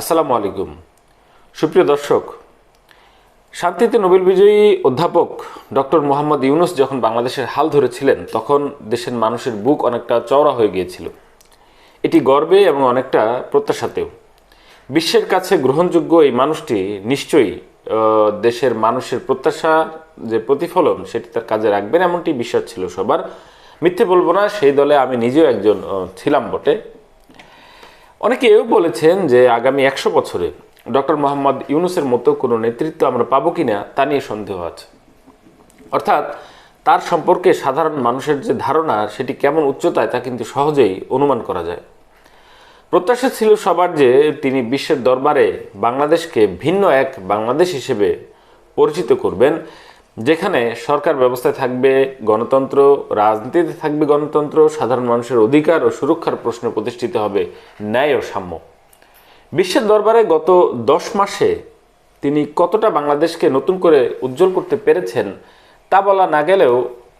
আসসালামু আলাইকুম। সুপ্রিয় দর্শক, শান্তিতে নোবেল বিজয়ী অধ্যাপক ডক্টর মোহাম্মদ ইউনুস যখন বাংলাদেশের হাল ধরেছিলেন, তখন দেশের মানুষের বুক অনেকটা চওড়া হয়ে গিয়েছিল। এটি গর্বে এবং অনেকটা প্রত্যাশাতেও। বিশ্বের কাছে গ্রহণযোগ্য এই মানুষটি নিশ্চয়ই দেশের মানুষের প্রত্যাশা, যে প্রতিফলন সেটি তার কাজে রাখবেন, এমনটি বিশ্বাস ছিল সবার। মিথ্যে বলব না, সেই দলে আমি নিজেও একজন ছিলাম বটে। অনেকেও বলেছেন যে আগামী একশো বছরে ডক্টর মোহাম্মদ ইউনুসের মতো কোনো নেতৃত্ব আমরা পাবো কিনা তা নিয়ে সন্দেহ আছে। অর্থাৎ তার সম্পর্কে সাধারণ মানুষের যে ধারণা সেটি কেমন উচ্চতায় তা কিন্তু সহজেই অনুমান করা যায়। প্রত্যাশা ছিল সবার যে তিনি বিশ্বের দরবারে বাংলাদেশকে ভিন্ন এক বাংলাদেশ হিসেবে পরিচিত করবেন। যেখানে সরকার ব্যবস্থায় থাকবে গণতন্ত্র, রাজনীতিতে থাকবে গণতন্ত্র, সাধারণ মানুষের অধিকার ও সুরক্ষার প্রশ্ন প্রতিষ্ঠিত হবে ন্যায় ও সাম্য। বিশ্বের দরবারে গত দশ মাসে তিনি কতটা বাংলাদেশকে নতুন করে উজ্জ্বল করতে পেরেছেন তা বলা না গেলেও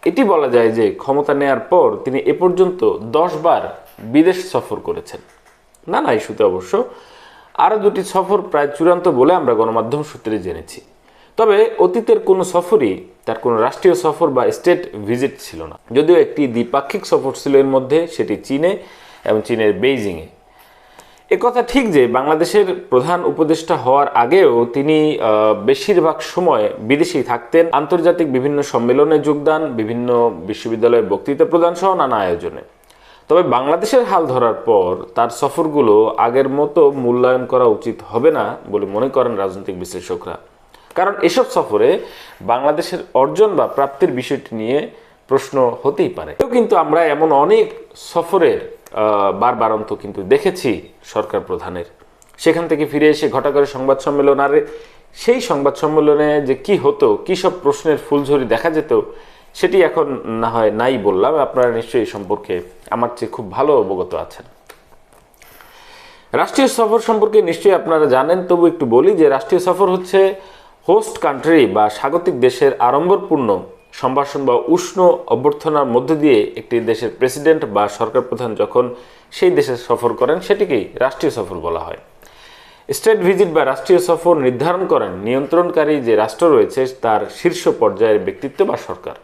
এটি বলা যায় যে ক্ষমতা নেয়ার পর তিনি এ পর্যন্ত দশ বার বিদেশ সফর করেছেন। না না ইস্যুতে অবশ্য আরও দুটি সফর প্রায় চূড়ান্ত বলে আমরা গণমাধ্যম সূত্রে জেনেছি। তবে অতীতের কোনো সফরই তার কোনো রাষ্ট্রীয় সফর বা স্টেট ভিজিট ছিল না। যদিও একটি দ্বিপাক্ষিক সফর ছিল এর মধ্যে, সেটি চীনে এবং চীনের বেইজিংয়ে। একথা ঠিক যে বাংলাদেশের প্রধান উপদেষ্টা হওয়ার আগেও তিনি বেশিরভাগ সময় বিদেশেই থাকতেন। আন্তর্জাতিক বিভিন্ন সম্মেলনে যোগদান, বিভিন্ন বিশ্ববিদ্যালয়ে বক্তৃতা প্রদান সহ নানা আয়োজনে। তবে বাংলাদেশের হাল ধরার পর তার সফরগুলো আগের মতো মূল্যায়ন করা উচিত হবে না বলে মনে করেন রাজনৈতিক বিশ্লেষকরা। কারণ এসব সফরে বাংলাদেশের অর্জন বা প্রাপ্তির বিষয়টি নিয়ে প্রশ্ন হতেই পারে। কিন্তু আমরা এমন অনেক সফরের বারবারন্ত কিন্তু দেখেছি সরকার প্রধানের। সেখান থেকে ফিরে এসে ঘটা করে সংবাদ সম্মেলন, আর সেই সংবাদ সম্মেলনে যে কি হতো, কী সব প্রশ্নের ফুলঝুরি দেখা যেত, সেটি এখন না হয় নাই বললাম। আপনারা নিশ্চয়ই সম্পর্কে আমার চেয়ে খুব ভালো অবগত আছেন। রাষ্ট্রীয় সফর সম্পর্কে নিশ্চয়ই আপনারা জানেন, তবু একটু বলি যে রাষ্ট্রীয় সফর হচ্ছে হোস্ট কান্ট্রি বা স্বাগতিক দেশের আড়ম্বরপূর্ণ সম্ভাষণ বা উষ্ণ অভ্যর্থনার মধ্য দিয়ে একটি দেশের প্রেসিডেন্ট বা সরকার প্রধান যখন সেই দেশে সফর করেন, সেটিকেই রাষ্ট্রীয় সফর বলা হয়। স্টেট ভিজিট বা রাষ্ট্রীয় সফর নির্ধারণ করেন নিয়ন্ত্রণকারী যে রাষ্ট্র রয়েছে, তার শীর্ষ পর্যায়ের ব্যক্তিত্ব বা সরকার।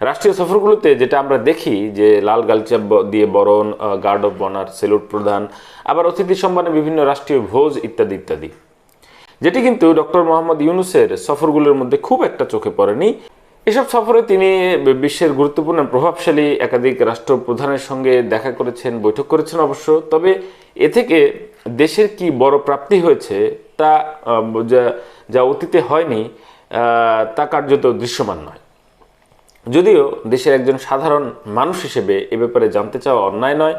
রাষ্ট্রীয় সফরগুলোতে যেটা আমরা দেখি যে লাল গালিচা দিয়ে বরণ গার্ড অফ বনার সেলুট প্রধান আবার অতিথি সম্মানে বিভিন্ন রাষ্ট্রীয় ভোজ ইত্যাদি ইত্যাদি। যেটি কিন্তু ডক্টর মোহাম্মদ ইউনুসের সফরগুলোর মধ্যে খুব একটা চোখে পড়েনি। এসব সফরে তিনি বিশ্বের গুরুত্বপূর্ণ প্রভাবশালী একাধিক রাষ্ট্রপ্রধানের সঙ্গে দেখা করেছেন, বৈঠক করেছেন অবশ্য। তবে এ থেকে দেশের কি বড় প্রাপ্তি হয়েছে তা যা- যা অতীতে হয়নি তা কার্যত দৃশ্যমান নয়। যদিও দেশের একজন সাধারণ মানুষ হিসেবে এ ব্যাপারে জানতে চাওয়া অন্যায় নয়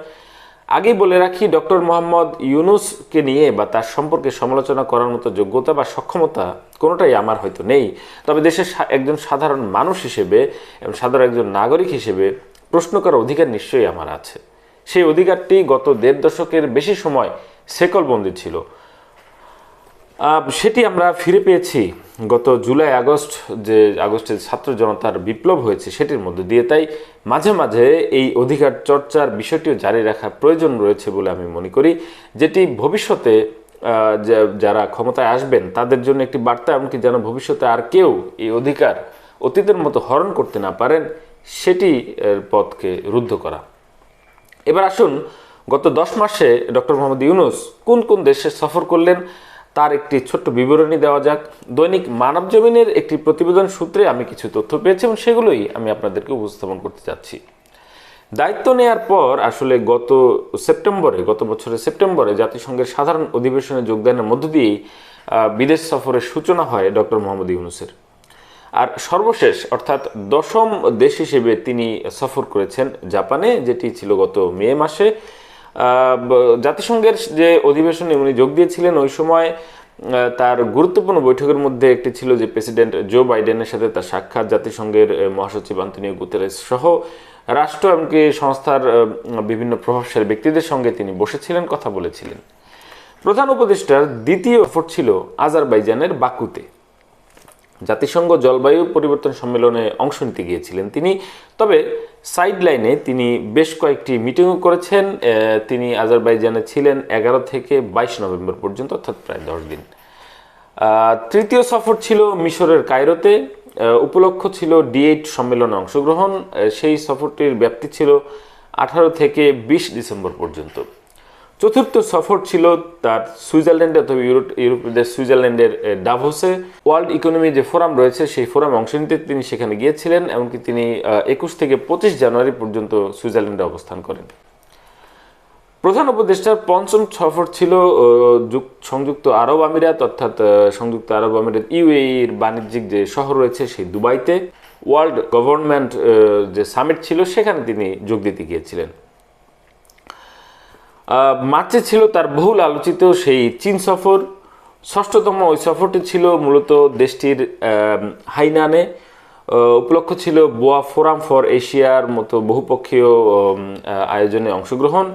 আগেই বলে রাখি, ডক্টর মোহাম্মদ ইউনুসকে নিয়ে বা তার সম্পর্কে সমালোচনা করার মতো যোগ্যতা বা সক্ষমতা কোনোটাই আমার হয়তো নেই। তবে দেশের একজন সাধারণ মানুষ হিসেবে এবং সাধারণ একজন নাগরিক হিসেবে প্রশ্ন করার অধিকার নিশ্চয়ই আমার আছে। সেই অধিকারটি গত দেড় দশকের বেশি সময় সেকলবন্দি ছিল। সেটি আমরা ফিরে পেয়েছি গত জুলাই আগস্ট, যে আগস্টের ছাত্র জনতার বিপ্লব হয়েছে সেটির মধ্যে দিয়ে। তাই মাঝে মাঝে এই অধিকার চর্চার বিষয়টিও জারি রাখা প্রয়োজন রয়েছে বলে আমি মনে করি, যেটি ভবিষ্যতে যারা ক্ষমতায় আসবেন তাদের জন্য একটি বার্তা, এমনকি যেন ভবিষ্যতে আর কেউ এই অধিকার অতীতের মতো হরণ করতে না পারেন, সেটি পথকে রুদ্ধ করা। এবার আসুন গত দশ মাসে ডক্টর মোহাম্মদ ইউনুস কোন কোন দেশে সফর করলেন তার একটি ছোট্ট বিবরণী দেওয়া যাক। দৈনিক মানব জমিনের একটি প্রতিবেদন সূত্রে আমি কিছু তথ্য পেয়েছি এবং সেগুলোই আমি আপনাদেরকে উপস্থাপন করতে চাচ্ছি। দায়িত্ব নেয়ার পর আসলে গত সেপ্টেম্বরে, গত বছরের সেপ্টেম্বরে জাতিসংঘের সাধারণ অধিবেশনে যোগদানের মধ্য দিয়েই বিদেশ সফরের সূচনা হয় ডক্টর মোহাম্মদ ইউনুসের। আর সর্বশেষ, অর্থাৎ দশম দেশ হিসেবে তিনি সফর করেছেন জাপানে, যেটি ছিল গত মে মাসে। জাতিসংঘের যে অধিবেশনে উনি যোগ দিয়েছিলেন, ওই সময় তার গুরুত্বপূর্ণ বৈঠকের মধ্যে একটি ছিল যে প্রেসিডেন্ট জো বাইডেনের সাথে তার সাক্ষাৎ, জাতিসংঘের মহাসচিব আন্তনীয় গুতেরেস সহ রাষ্ট্র এমনকি সংস্থার বিভিন্ন প্রভাবশালী ব্যক্তিদের সঙ্গে তিনি বসেছিলেন, কথা বলেছিলেন। প্রধান উপদেষ্টার দ্বিতীয় এফোর্ট ছিল আজারবাইজানের বাকুতে। জাতিসংঘ জলবায়ু পরিবর্তন সম্মেলনে অংশ নিতে গিয়েছিলেন তিনি। তবে সাইড লাইনে তিনি বেশ কয়েকটি মিটিংও করেছেন। তিনি আজারবাইজানে ছিলেন এগারো থেকে বাইশ নভেম্বর পর্যন্ত, অর্থাৎ প্রায় দশ দিন। তৃতীয় সফর ছিল মিশরের কায়রোতে। উপলক্ষ ছিল ডিএইট সম্মেলনে অংশগ্রহণ। সেই সফরটির ব্যাপ্তি ছিল আঠারো থেকে বিশ ডিসেম্বর পর্যন্ত। চতুর্থ সফর ছিল তার সুইজারল্যান্ডে অথবা ইউরোপ ইউরোপীয়দের সুইজারল্যান্ডের ডাভোসে। ওয়ার্ল্ড ইকোনমি যে ফোরাম রয়েছে, সেই ফোরামে অংশ নিতে তিনি সেখানে গিয়েছিলেন, এমনকি তিনি একুশ থেকে পঁচিশ জানুয়ারি পর্যন্ত সুইজারল্যান্ডে অবস্থান করেন। প্রধান উপদেষ্টার পঞ্চম সফর ছিল সংযুক্ত আরব আমিরাত, অর্থাৎ সংযুক্ত আরব আমিরাত ইউএইর বাণিজ্যিক যে শহর রয়েছে, সেই দুবাইতে। ওয়ার্ল্ড গভর্নমেন্ট যে সামিট ছিল, সেখানে তিনি যোগ দিতে গিয়েছিলেন। মার্চে ছিল তার বহুল আলোচিত সেই চীন সফর। ষষ্ঠতম ওই সফরটি ছিল মূলত দেশটির হাইনানে। উপলক্ষ ছিল বোয়া ফোরাম ফর এশিয়ার মতো বহুপক্ষীয় আয়োজনে অংশগ্রহণ।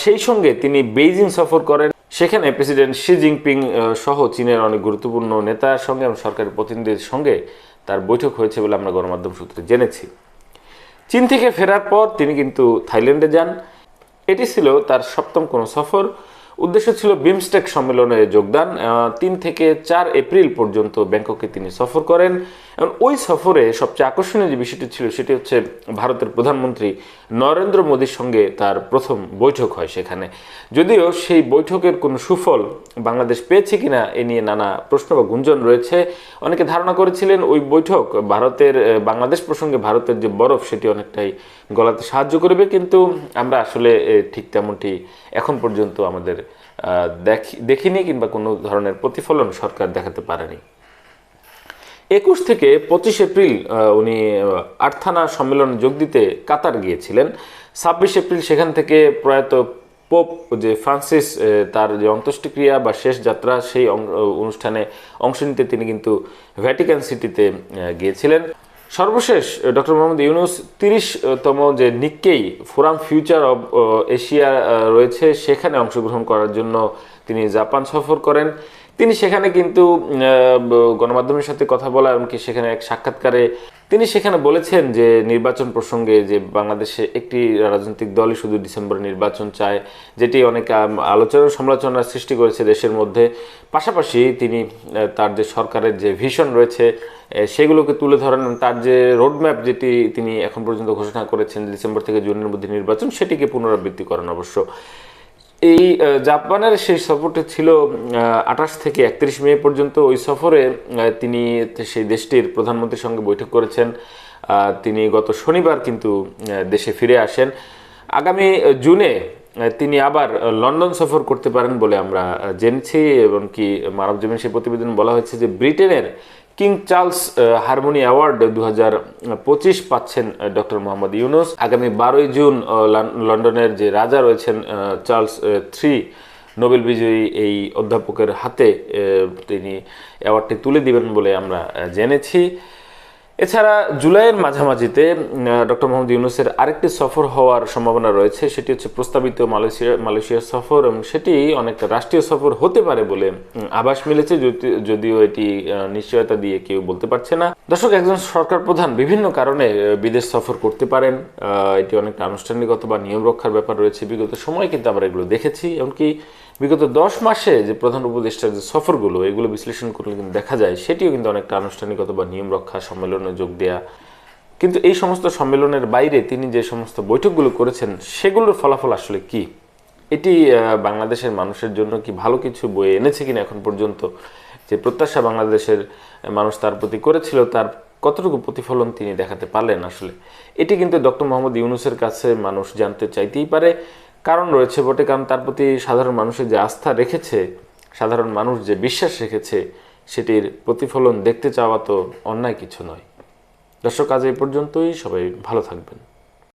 সেই সঙ্গে তিনি বেইজিং সফর করেন। সেখানে প্রেসিডেন্ট শি জিনপিং সহ চীনের অনেক গুরুত্বপূর্ণ নেতার সঙ্গে এবং সরকারের প্রতিনিধিদের সঙ্গে তার বৈঠক হয়েছে বলে আমরা গণমাধ্যম সূত্রে জেনেছি। চীন থেকে ফেরার পর তিনি কিন্তু থাইল্যান্ডে যান। এটি ছিল তার সপ্তম কোনো সফর। উদ্দেশ্য ছিল বিমস্টেক সম্মেলনে যোগদান। তিন থেকে চার এপ্রিল পর্যন্ত ব্যাংককে তিনি সফর করেন। এবং ওই সফরে সবচেয়ে আকর্ষণীয় যে বিষয়টি ছিল সেটি হচ্ছে ভারতের প্রধানমন্ত্রী নরেন্দ্র মোদীর সঙ্গে তার প্রথম বৈঠক হয় সেখানে। যদিও সেই বৈঠকের কোনো সুফল বাংলাদেশ পেয়েছে কিনা এ নিয়ে নানা প্রশ্ন বা গুঞ্জন রয়েছে। অনেকে ধারণা করেছিলেন ওই বৈঠক ভারতের, বাংলাদেশ প্রসঙ্গে ভারতের যে বরফ সেটি অনেকটাই গলাতে সাহায্য করবে, কিন্তু আমরা আসলে ঠিক তেমনটি এখন পর্যন্ত আমাদের দেখি, দেখিনি কিংবা কোনো ধরনের প্রতিফলন সরকার দেখাতে পারেনি। একুশ থেকে পঁচিশ এপ্রিল উনি আটথানা সম্মেলনে যোগ দিতে কাতার গিয়েছিলেন। ছাব্বিশ এপ্রিল সেখান থেকে প্রয়াত পোপ যে ফ্রান্সিস তার যে অন্ত্যেষ্টিক্রিয়া বা শেষ যাত্রা, সেই অনুষ্ঠানে অংশ নিতে তিনি কিন্তু ভ্যাটিকান সিটিতে গিয়েছিলেন। সর্বশেষ ডক্টর মোহাম্মদ ইউনুস তিরিশতম যে Nikkei forum future of Asia রয়েছে, সেখানে অংশগ্রহণ করার জন্য তিনি জাপান সফর করেন। তিনি সেখানে কিন্তু গণমাধ্যমের সাথে কথা বলা এমনকি সেখানে এক সাক্ষাৎকারে তিনি সেখানে বলেছেন যে নির্বাচন প্রসঙ্গে যে বাংলাদেশে একটি রাজনৈতিক দলই শুধু ডিসেম্বরে নির্বাচন চায়, যেটি অনেক আলোচনা সমালোচনার সৃষ্টি করেছে দেশের মধ্যে। পাশাপাশি তিনি তার যে সরকারের যে ভিশন রয়েছে সেগুলোকে তুলে ধরেন তার যে রোডম্যাপ যেটি তিনি এখন পর্যন্ত ঘোষণা করেছেন ডিসেম্বর থেকে জুনের মধ্যে নির্বাচন, সেটিকে পুনরাবৃত্তি করেন অবশ্য। এই জাপানের সেই সফরটি ছিল আঠাশ থেকে একত্রিশ মে পর্যন্ত। ওই সফরে তিনি সেই দেশটির প্রধানমন্ত্রীর সঙ্গে বৈঠক করেছেন। তিনি গত শনিবার কিন্তু দেশে ফিরে আসেন। আগামী জুনে তিনি আবার লন্ডন সফর করতে পারেন বলে আমরা জেনেছি। এবং কি, মানব জমিন সেই প্রতিবেদন বলা হয়েছে যে, ব্রিটেনের কিং চার্লস হারমোনি অ্যাওয়ার্ড দু হাজার পঁচিশ পাচ্ছেন ডক্টর মোহাম্মদ ইউনুস। আগামী বারোই জুন লন্ডনের যে রাজা রয়েছেন চার্লস থ্রি নোবেল বিজয়ী এই অধ্যাপকের হাতে তিনি অ্যাওয়ার্ডটি তুলে দিবেন বলে আমরা জেনেছি। এছাড়া জুলাইয়ের মাঝামাঝিতে ডক্টর মোহাম্মদ ইউনুসের আরেকটি সফর হওয়ার সম্ভাবনা রয়েছে, সেটি হচ্ছে প্রস্তাবিত মালয়েশিয়া, মালয়েশিয়ার সফর এবং সেটি অনেকটা রাষ্ট্রীয় সফর হতে পারে বলে আভাস মিলেছে যদি- যদিও এটি নিশ্চয়তা দিয়ে কেউ বলতে পারছে না। দর্শক, একজন সরকার প্রধান বিভিন্ন কারণে বিদেশ সফর করতে পারেন এটি অনেকটা আনুষ্ঠানিকতা বা নিয়ম রক্ষার ব্যাপার রয়েছে, বিগত সময় কিন্তু আমরা এগুলো দেখেছি, এমনকি বিগত দশ মাসে যে প্রধান উপদেষ্টার যে সফরগুলো, এগুলো বিশ্লেষণ করলে কিন্তু দেখা যায়, সেটিও কিন্তু অনেকটা আনুষ্ঠানিকতা বা নিয়ম রক্ষা সম্মেলনে যোগ দেয়া। কিন্তু এই সমস্ত সম্মেলনের বাইরে তিনি যে সমস্ত বৈঠকগুলো করেছেন, সেগুলোর ফলাফল আসলে কি? এটি বাংলাদেশের মানুষের জন্য কি ভালো কিছু বয়ে এনেছে কিনা এখন পর্যন্ত? যে প্রত্যাশা বাংলাদেশের মানুষ তার প্রতি করেছিল, তার কতটুকু প্রতিফলন তিনি দেখাতে পারলেন আসলে? এটি কিন্তু ডক্টর মোহাম্মদ ইউনুসের কাছে মানুষ জানতে চাইতেই পারে। কারণ রয়েছে বটে, কারণ তার প্রতি সাধারণ মানুষের যে আস্থা রেখেছে, সাধারণ মানুষ যে বিশ্বাস রেখেছে, সেটির প্রতিফলন দেখতে চাওয়া তো অন্যায় কিছু নয়। দর্শক, আজ এই পর্যন্তই। সবাই ভালো থাকবেন।